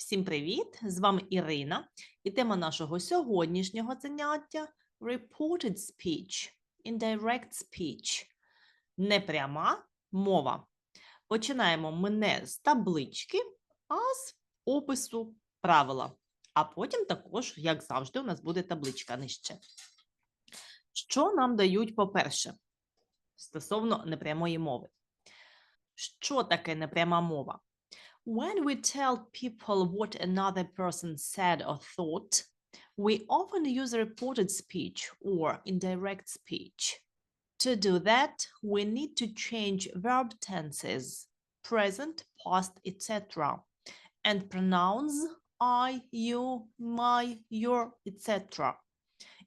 Всім привіт! З вами Ірина, і тема нашого сьогоднішнього заняття Reported Speech, Indirect Speech. Непряма мова. Починаємо ми не з таблички, а з опису правила. А потім також, як завжди, у нас буде табличка нижче. Що нам дають, по-перше, стосовно непрямої мови? Що таке непряма мова? When we tell people what another person said or thought, we often use reported speech or indirect speech. To do that, we need to change verb tenses, present, past, etc., and pronouns I, you, my, your, etc.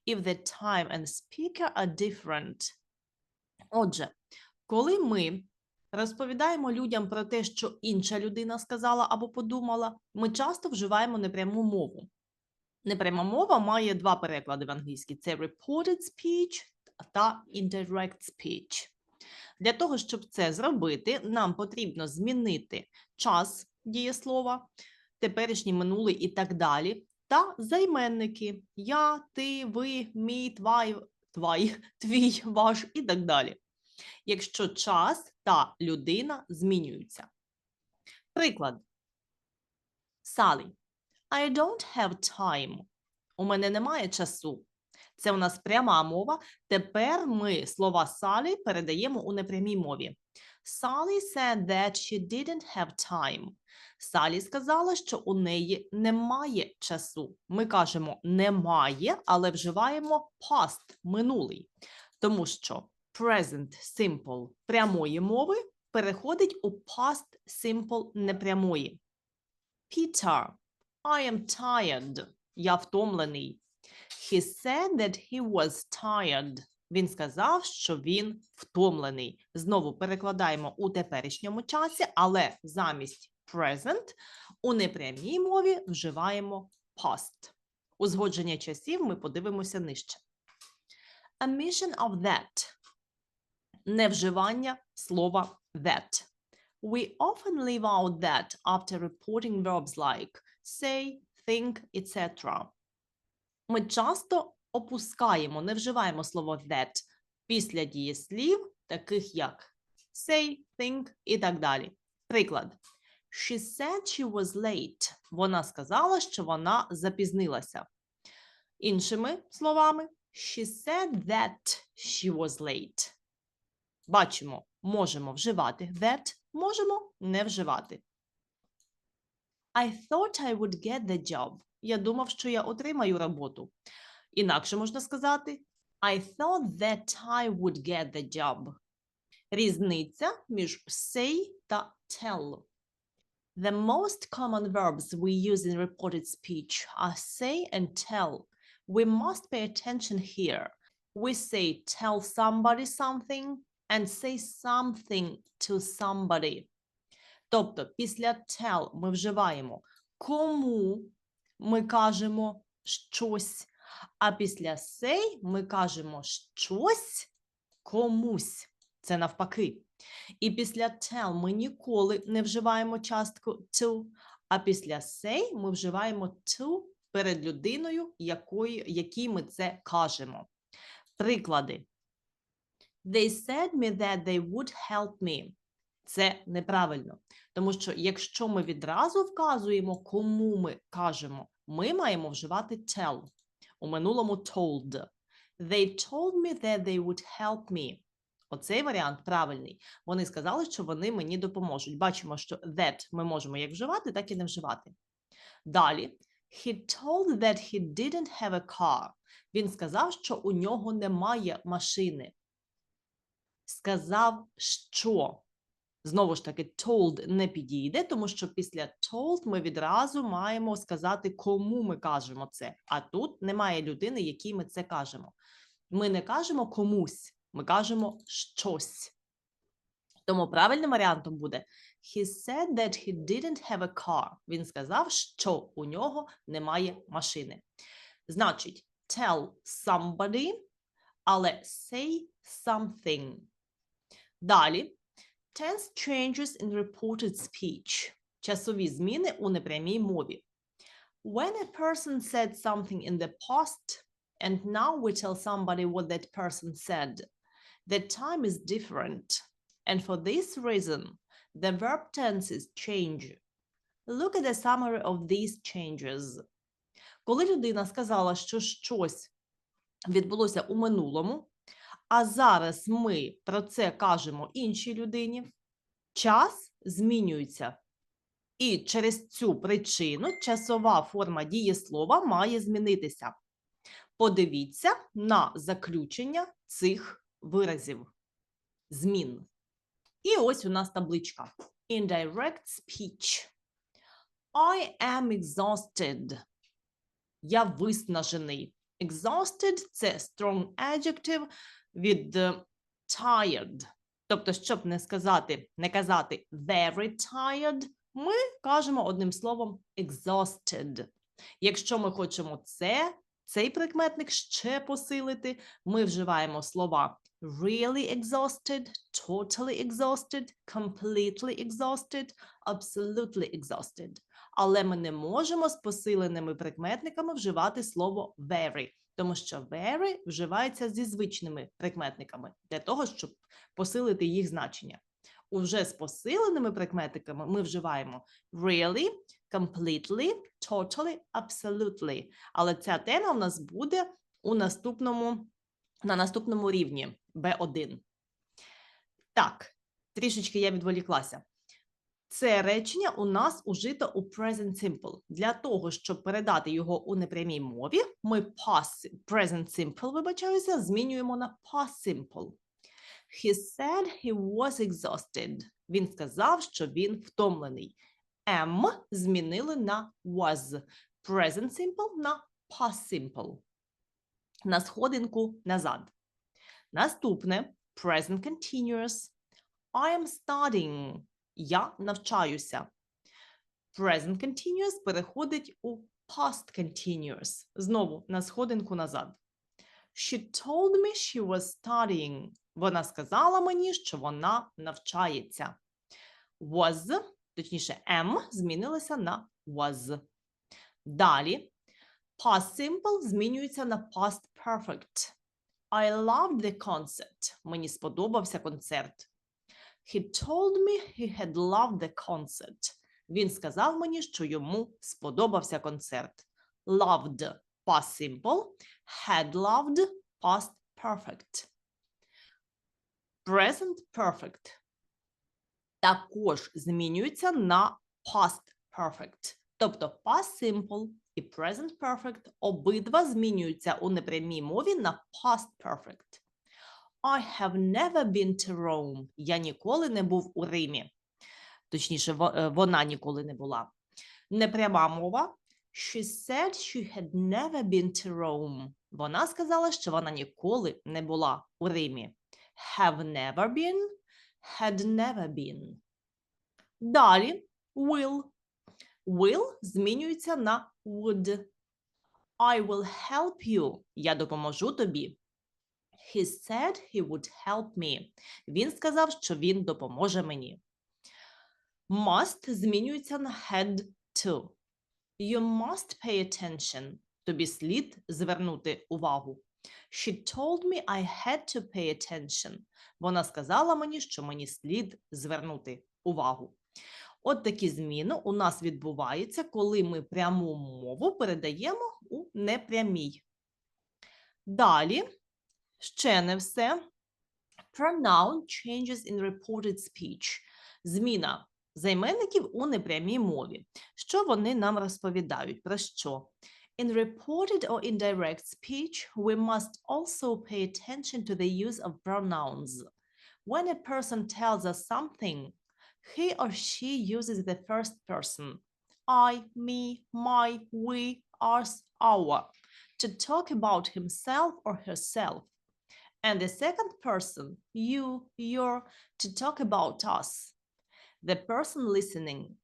If the time and speaker are different. Отже, коли ми розповідаємо людям про те, що інша людина сказала або подумала, ми часто вживаємо непряму мову. Непряма мова має два переклади в англійській: це reported speech та indirect speech. Для того, щоб це зробити, нам потрібно змінити час дієслова, теперішній, минулий і так далі, та займенники я, ти, ви, мій, твай, твай, твій, ваш і так далі якщо час та людина змінюються. Приклад. Салі. I don't have time. У мене немає часу. Це у нас пряма мова. Тепер ми слова Салі передаємо у непрямій мові. Sally said that she didn't have time. Салі сказала, що у неї немає часу. Ми кажемо немає, але вживаємо past минулий. Тому що present simple прямої мови переходить у past simple непрямої. Peter, I am tired. Я втомлений. He said that he was tired. Він сказав, що він втомлений. Знову перекладаємо у теперішньому часі, але замість present у непрямій мові вживаємо past. Узгодження часів ми подивимося нижче. Omission of that невживання слова that. We often leave out that after reporting verbs like say, think, etc. Ми часто опускаємо, не вживаємо слово that після дієслів, таких як say, think і так далі. Приклад. She said she was late. Вона сказала, що вона запізнилася. Іншими словами, she said that she was late. Бачимо, можемо вживати that, можемо не вживати. I thought I would get the job. Я думав, що я отримаю роботу. Інакше можна сказати I thought that I would get the job. Різниця між say та tell. The most common verbs we use in reported speech are say and tell. We must pay attention here. We say tell somebody something and say something to somebody. Тобто, після tell ми вживаємо кому ми кажемо щось, а після say ми кажемо щось комусь. Це навпаки. І після tell ми ніколи не вживаємо частку to, а після say ми вживаємо to перед людиною, якою, якій ми це кажемо. Приклади. They said me that they would help me. Це неправильно. Тому що якщо ми відразу вказуємо, кому ми кажемо, ми маємо вживати tell. У минулому told. They told me that they would help me. Оцей варіант правильний. Вони сказали, що вони мені допоможуть. Бачимо, що that ми можемо як вживати, так і не вживати. Далі. He told that he didn't have a car. Він сказав, що у нього немає машини сказав, що. Знову ж таки, told не підійде, тому що після told ми відразу маємо сказати, кому ми кажемо це. А тут немає людини, якій ми це кажемо. Ми не кажемо комусь, ми кажемо щось. Тому правильним варіантом буде He said that he didn't have a car. Він сказав, що у нього немає машини. Значить, tell somebody, але say something. Далі. Tense changes in reported speech. Часові зміни у непрямій мові. When a person said something in the past, and now we tell somebody what that person said, the time is different. And for this reason, the verb tenses change. Look at the summary of these changes. Коли людина сказала, що щось відбулося у минулому, а зараз ми про це кажемо іншій людині, час змінюється. І через цю причину часова форма дієслова має змінитися. Подивіться на заключення цих виразів змін. І ось у нас табличка. Indirect speech. I am exhausted. Я виснажений. Exhausted – це strong adjective від е, tired. Тобто, щоб не сказати, не казати very tired, ми кажемо одним словом exhausted. Якщо ми хочемо це, цей прикметник ще посилити, ми вживаємо слова really exhausted, totally exhausted, completely exhausted, absolutely exhausted. Але ми не можемо з посиленими прикметниками вживати слово very, тому що very вживається зі звичними прикметниками для того, щоб посилити їх значення. Уже з посиленими прикметниками ми вживаємо really, completely, totally, absolutely. Але ця тема в нас буде у наступному, на наступному рівні B1. Так, трішечки я відволіклася. Це речення у нас ужито у present simple. Для того, щоб передати його у непрямій мові, ми past, present simple, вибачаюся, змінюємо на past simple. He said he was exhausted. Він сказав, що він втомлений. Am змінили на was. Present simple на past simple. На сходинку назад. Наступне present continuous. I am studying. Я навчаюся. Present continuous переходить у past continuous. Знову на сходинку назад. She told me she was studying. Вона сказала мені, що вона навчається. Was, точніше, am змінилася на was. Далі past simple змінюється на past perfect. I loved the concert. Мені сподобався концерт. He told me he had loved the concert. Він сказав мені, що йому сподобався концерт. Loved past simple, had loved past perfect. Present perfect також змінюється на past perfect. Тобто past simple і present perfect обидва змінюються у непрямій мові на past perfect. I have never been to Rome. Я ніколи не був у Римі. Точніше, е, вона ніколи не була. Непряма мова. She said she had never been to Rome. Вона сказала, що вона ніколи не була у Римі. Have never been, had never been. Далі will. Will змінюється на would. I will help you. Я допоможу тобі. He said he would help me. Він сказав, що він допоможе мені. Must змінюється на had to. You must pay attention. Тобі слід звернути увагу. She told me I had to pay attention. Вона сказала мені, що мені слід звернути увагу. От такі зміни у нас відбуваються, коли ми пряму мову передаємо у непрямій. Далі, ще не все. Pronoun changes in reported speech. Зміна займенників у непрямій мові. Що вони нам розповідають? Про що? In reported or indirect speech, we must also pay attention to the use of pronouns. When a person tells us something, he or she uses the first person, I, me, my, we, us, our, to talk about himself or herself. And the second person, you, your, to talk about us, the person listening.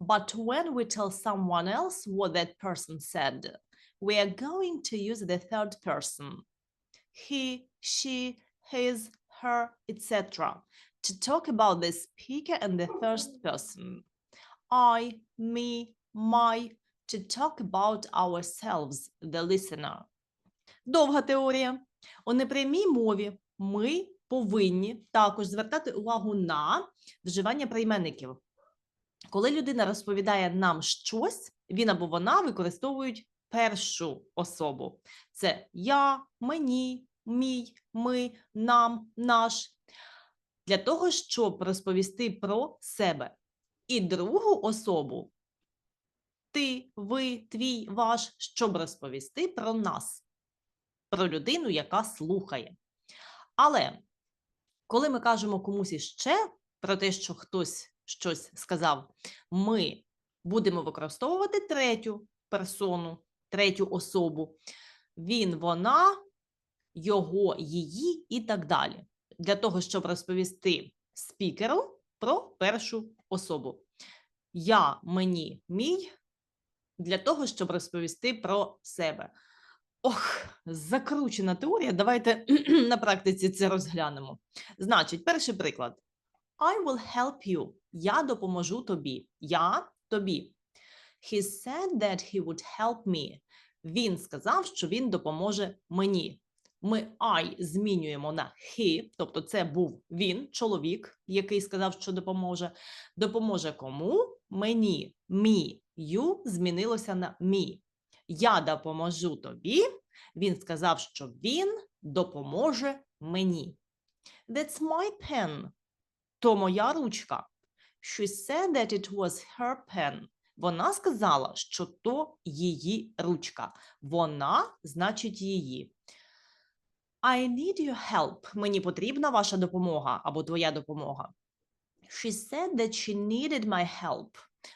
But when we tell someone else what that person said, we are going to use the third person, he, she, his, her, etc., to talk about the speaker and the first person. I, me, my to talk about ourselves, the listener. Довга теорія. У непрямій мові ми повинні також звертати увагу на вживання прийменників. Коли людина розповідає нам щось, він або вона використовують першу особу. Це я, мені, мій, ми, нам, наш. Для того, щоб розповісти про себе. І другу особу ти, ви, твій, ваш, щоб розповісти про нас, про людину, яка слухає. Але коли ми кажемо комусь іще про те, що хтось щось сказав, ми будемо використовувати третю персону, третю особу. Він, вона, його, її і так далі. Для того, щоб розповісти спікеру про першу особу. Я, мені, мій, для того, щоб розповісти про себе. Ох, закручена теорія. Давайте на практиці це розглянемо. Значить, перший приклад. I will help you. Я допоможу тобі. Я тобі. He said that he would help me. Він сказав, що він допоможе мені. Ми I змінюємо на he, тобто це був він, чоловік, який сказав, що допоможе. Допоможе кому? Мені. Me, you змінилося на me. Я допоможу тобі. Він сказав, що він допоможе мені. That's my pen. То моя ручка. She said that it was her pen. Вона сказала, що то її ручка. Вона значить її. I need your help. Мені потрібна ваша допомога або твоя допомога. She said that she needed my help.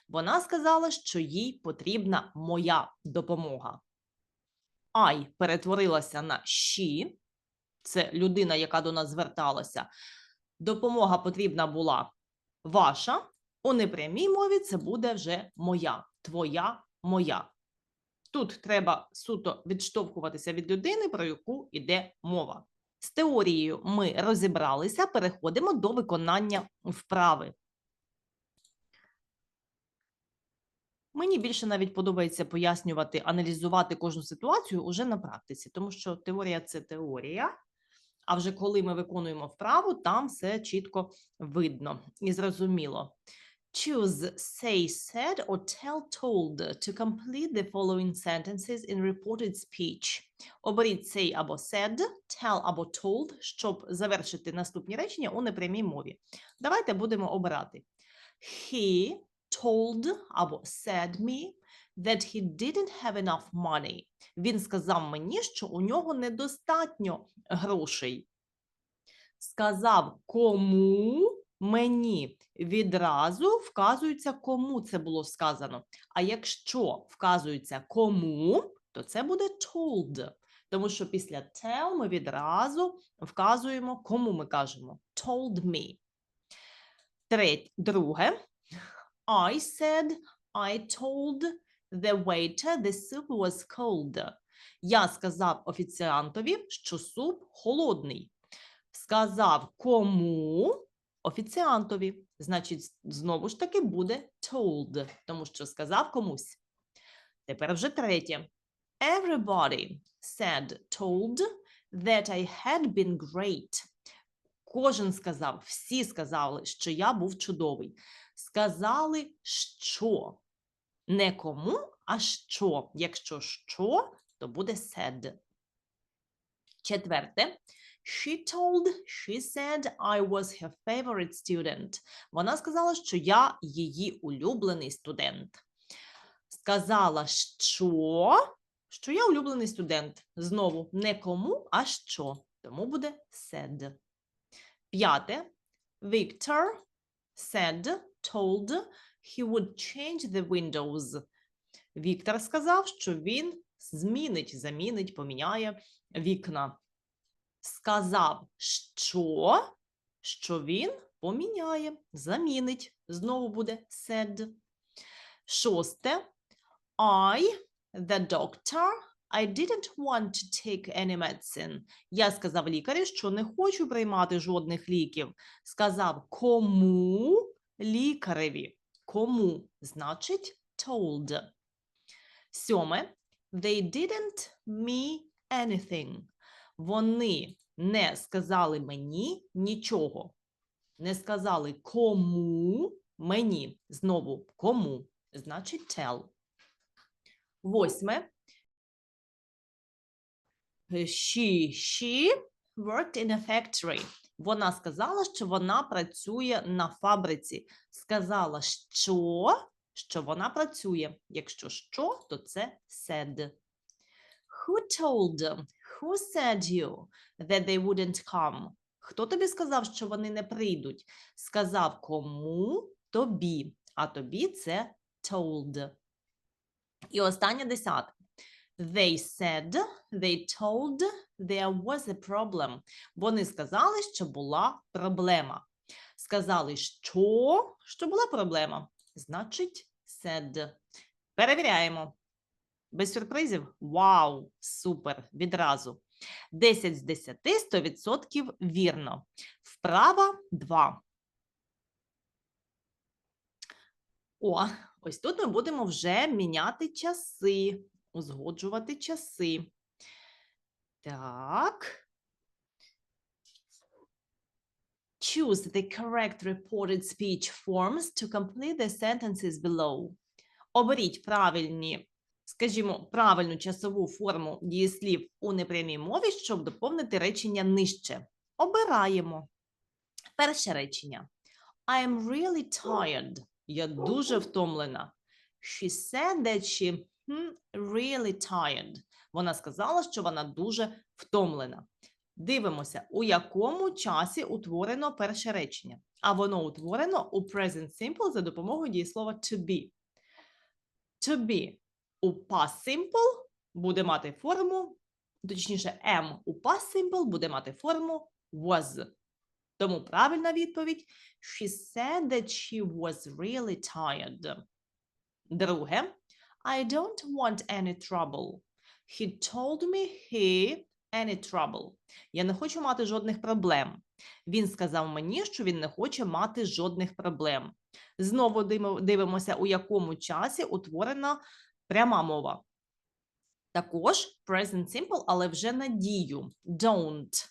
Вона сказала, що їй потрібна моя допомога. I перетворилася на she. Це людина, яка до нас зверталася. Допомога потрібна була ваша. У непрямій мові це буде вже моя, твоя, моя. Тут треба суто відштовхуватися від людини, про яку йде мова. З теорією ми розібралися, переходимо до виконання вправи. Мені більше навіть подобається пояснювати, аналізувати кожну ситуацію уже на практиці, тому що теорія це теорія. А вже коли ми виконуємо вправу, там все чітко видно і зрозуміло. Choose say, said or tell told to complete the following sentences in reported speech. Оберіть say або said, tell або told, щоб завершити наступні речення у непрямій мові. Давайте будемо обирати. He told або said me that he didn't have enough money. Він сказав мені, що у нього недостатньо грошей. Сказав кому мені відразу вказується, кому це було сказано. А якщо вказується кому, то це буде told. Тому що після tell ми відразу вказуємо, кому ми кажемо. Told me. Третє, друге. I said, I told the waiter the soup was cold. Я сказав офіціантові, що суп холодний. Сказав кому офіціантові. Значить, знову ж таки буде told, тому що сказав комусь. Тепер вже третє. Everybody said, told that I had been great. Кожен сказав, всі сказали, що я був чудовий. Сказали, що. Не кому, а що. Якщо що, то буде said. Четверте. She told, she said I was her favorite student. Вона сказала, що я її улюблений студент. Сказала, що, що я улюблений студент. Знову не кому, а що. Тому буде said. П'яте. Victor said, told he would change the windows. Віктор сказав, що він змінить, замінить, поміняє вікна сказав, що, що він поміняє, замінить. Знову буде said. Шосте. I, the doctor, I didn't want to take any medicine. Я сказав лікарю, що не хочу приймати жодних ліків. Сказав кому лікареві. кому, значить told. Сьоме. They didn't me anything. Вони не сказали мені нічого. Не сказали кому мені. Знову кому. Значить tell. Восьме. She, she worked in a factory. Вона сказала, що вона працює на фабриці. Сказала, що, що вона працює. Якщо що, то це said. Who told? Who said you that they wouldn't come? Хто тобі сказав, що вони не прийдуть? Сказав кому? Тобі. А тобі це told. І останнє десяте. They said, they told there was a problem. Вони сказали, що була проблема. Сказали, що, що була проблема. Значить, said. Перевіряємо. Без сюрпризів? Вау! Супер! Відразу. 10 з 10 – 100% вірно. Вправа 2. О, ось тут ми будемо вже міняти часи, узгоджувати часи. Так. Choose the correct reported speech forms to complete the sentences below. Оберіть правильні, скажімо, правильну часову форму дієслів у непрямій мові, щоб доповнити речення нижче. Обираємо. Перше речення. I am really tired. Я дуже втомлена. She said that she really tired. Вона сказала, що вона дуже втомлена. Дивимося, у якому часі утворено перше речення. А воно утворено у present simple за допомогою дієслова to be. To be у past simple буде мати форму, точніше, am у past simple буде мати форму was. Тому правильна відповідь She said that she was really tired. Друге, I don't want any trouble. He told me he any trouble. Я не хочу мати жодних проблем. Він сказав мені, що він не хоче мати жодних проблем. Знову дивимося, у якому часі утворена пряма мова. Також present simple, але вже на дію. Don't.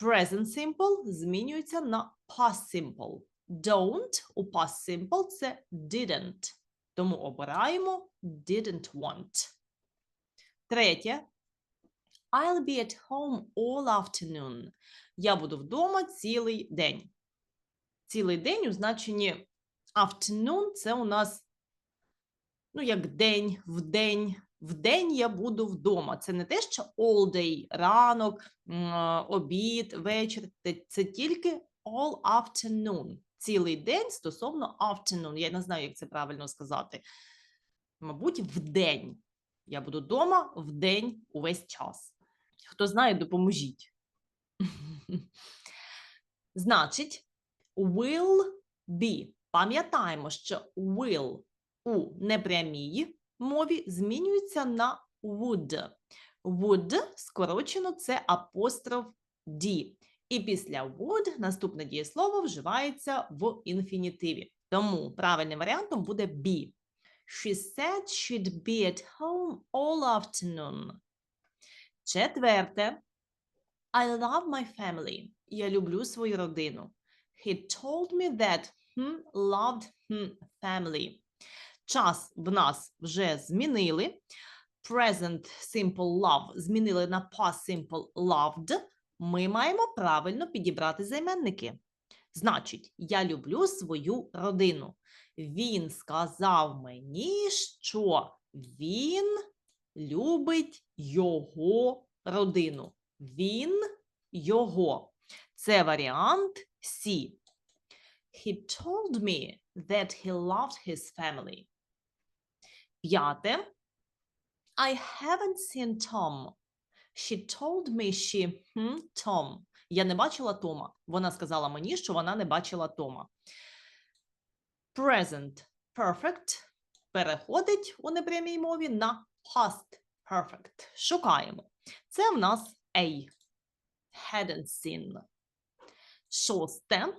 Present simple змінюється на past simple. Don't у past simple це didn't. Тому обираємо didn't want. Третє. I'll be at home all afternoon. Я буду вдома цілий день. Цілий день у значенні afternoon – це у нас, ну, як день, в день. В день я буду вдома. Це не те, що all day, ранок, обід, вечір. Це- тільки all afternoon. Цілий день стосовно afternoon. Я не знаю, як це правильно сказати. Мабуть, в день. Я буду вдома в день увесь час. Хто знає, допоможіть. Значить, will be. Пам'ятаємо, що will у непрямій мові змінюється на would. Would скорочено це апостроф D. І після would наступне дієслово вживається в інфінітиві. Тому правильним варіантом буде be. She said she'd be at home all afternoon. Четверте. I love my family. Я люблю свою родину. He told me that he loved his family. Час в нас вже змінили. Present simple love змінили на past simple loved. Ми маємо правильно підібрати займенники. Значить, я люблю свою родину. Він сказав мені, що він любить його родину. Він його. Це варіант C. He told me that he loved his family. П'яте. I haven't seen Tom. She told me she hmm, Tom. Я не бачила Тома. Вона сказала мені, що вона не бачила Тома. Present perfect переходить у непрямій мові на past perfect. Шукаємо. Це в нас A. Hadn't seen. Шосте.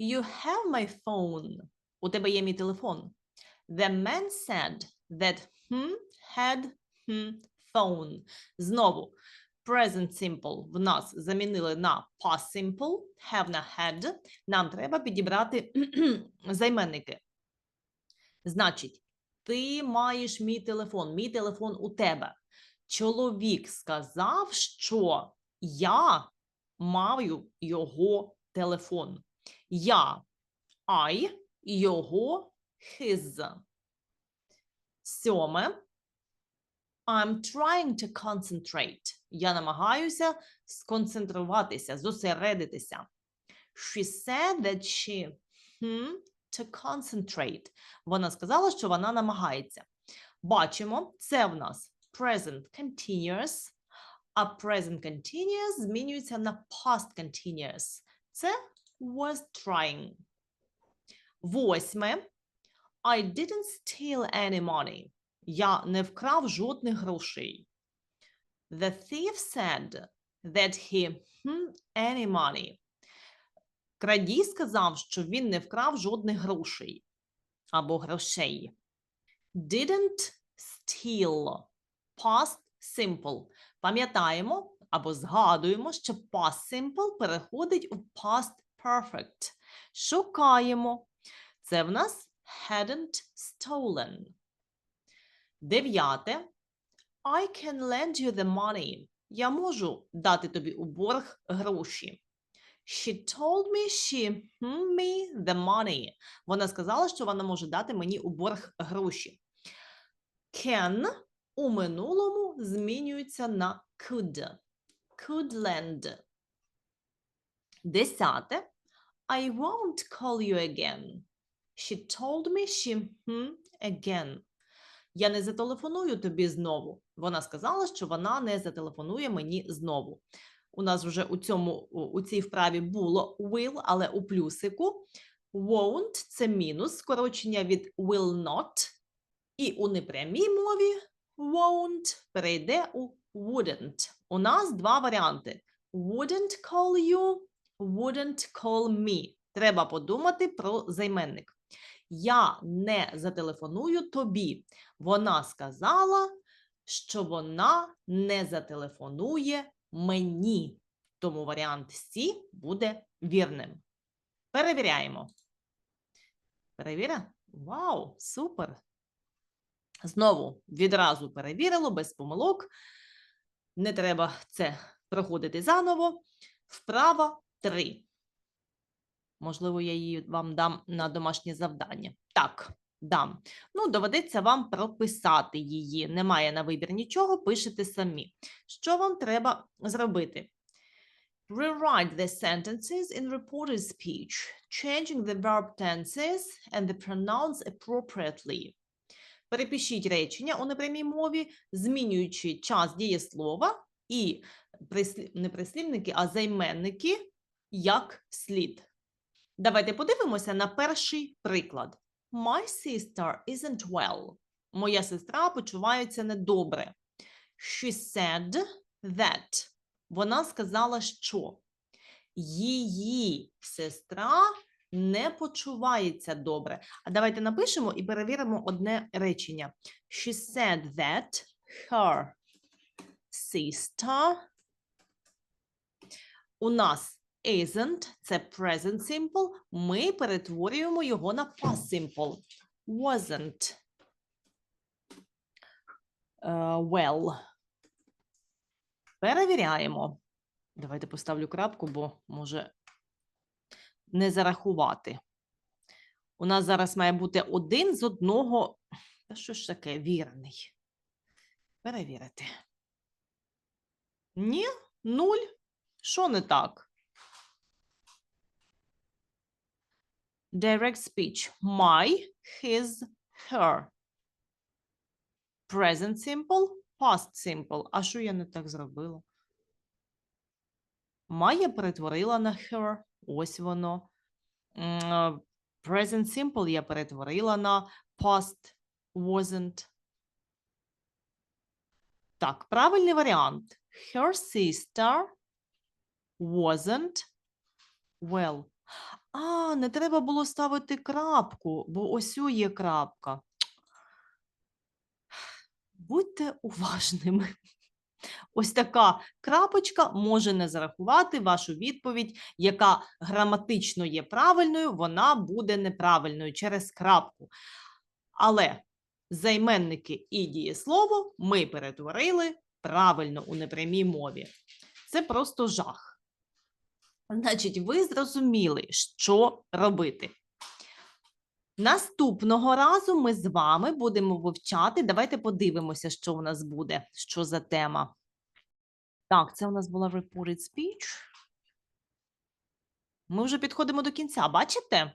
You have my phone. У тебе є мій телефон. The man said that he had hmm, phone. Знову present simple в нас замінили на past simple, have на had. Нам треба підібрати займенники. Значить, ти маєш мій телефон, мій телефон у тебе. Чоловік сказав, що я маю його телефон. Я I, його his. Сьоме. I'm trying to concentrate. Я намагаюся сконцентруватися, зосередитися. She said that she hmm, to concentrate. Вона сказала, що вона намагається. Бачимо, це в нас present continuous, а present continuous змінюється на past continuous. Це was trying. Восьме. I didn't steal any money. Я не вкрав жодних грошей. The thief said that he any money. Крадій сказав, що він не вкрав жодних грошей або грошей. Didn't steal. Past simple. Пам'ятаємо або згадуємо, що past simple переходить у past perfect. Шукаємо. Це в нас hadn't stolen. Дев'яте. I can lend you the money. Я можу дати тобі у борг гроші. She told me she hmm, me the money. Вона сказала, що вона може дати мені у борг гроші. Can у минулому змінюється на could. Could lend. Десяте. I won't call you again. She told me she hmm, again. Я не зателефоную тобі знову. Вона сказала, що вона не зателефонує мені знову. У нас вже у цьому у цій вправі було will, але у плюсику. Won't – це мінус, скорочення від will not. І у непрямій мові won't перейде у wouldn't. У нас два варіанти: wouldn't call you, wouldn't call me. Треба подумати про займенник. Я не зателефоную тобі. Вона сказала, що вона не зателефонує мені. Тому варіант С буде вірним. Перевіряємо. Перевіря? Вау, супер! Знову відразу перевірило, без помилок. Не треба це проходити заново. Вправа 3. Можливо, я її вам дам на домашнє завдання. Так, дам. Ну, доведеться вам прописати її. Немає на вибір нічого, пишете самі. Що вам треба зробити? Rewrite the sentences in reported speech, changing the verb tenses and the pronouns appropriately. Перепишіть речення у непрямій мові, змінюючи час дієслова і не прислівники, а займенники як слід. Давайте подивимося на перший приклад. My sister isn't well. Моя сестра почувається недобре. She said that. Вона сказала, що її сестра не почувається добре. А давайте напишемо і перевіримо одне речення. She said that her sister у нас isn't – це present simple. Ми перетворюємо його на past simple. Wasn't uh, well. Перевіряємо. Давайте поставлю крапку, бо може не зарахувати. У нас зараз має бути один з одного. Та що ж таке вірний? Перевірити. Ні, нуль. Що не так? Direct speech. My, his, her. Present simple, past simple. А що я не так зробила? Я перетворила на her. Ось воно. Present simple я перетворила на past wasn't. Так, правильний варіант. Her sister wasn't well. А, не треба було ставити крапку, бо ось о є крапка. Будьте уважними. Ось така крапочка може не зарахувати вашу відповідь, яка граматично є правильною, вона буде неправильною через крапку. Але займенники і дієслово ми перетворили правильно у непрямій мові. Це просто жах. Значить, ви зрозуміли, що робити. Наступного разу ми з вами будемо вивчати. Давайте подивимося, що у нас буде, що за тема. Так, це у нас була reported speech. Ми вже підходимо до кінця, бачите? Е,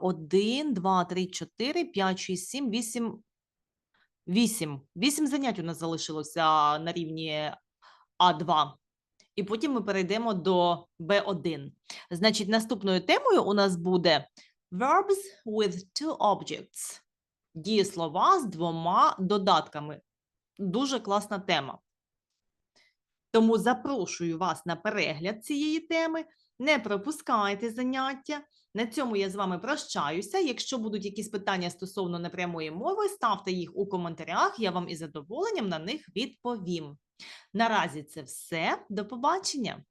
Один, два, три, чотири, п'ять, шість, сім, вісім. Вісім. Вісім занять у нас залишилося на рівні А2. І потім ми перейдемо до Б1. Значить, наступною темою у нас буде verbs with two objects. Дієслова з двома додатками. Дуже класна тема. Тому запрошую вас на перегляд цієї теми. Не пропускайте заняття. На цьому я з вами прощаюся. Якщо будуть якісь питання стосовно непрямої мови, ставте їх у коментарях. Я вам із задоволенням на них відповім. Наразі це все. До побачення!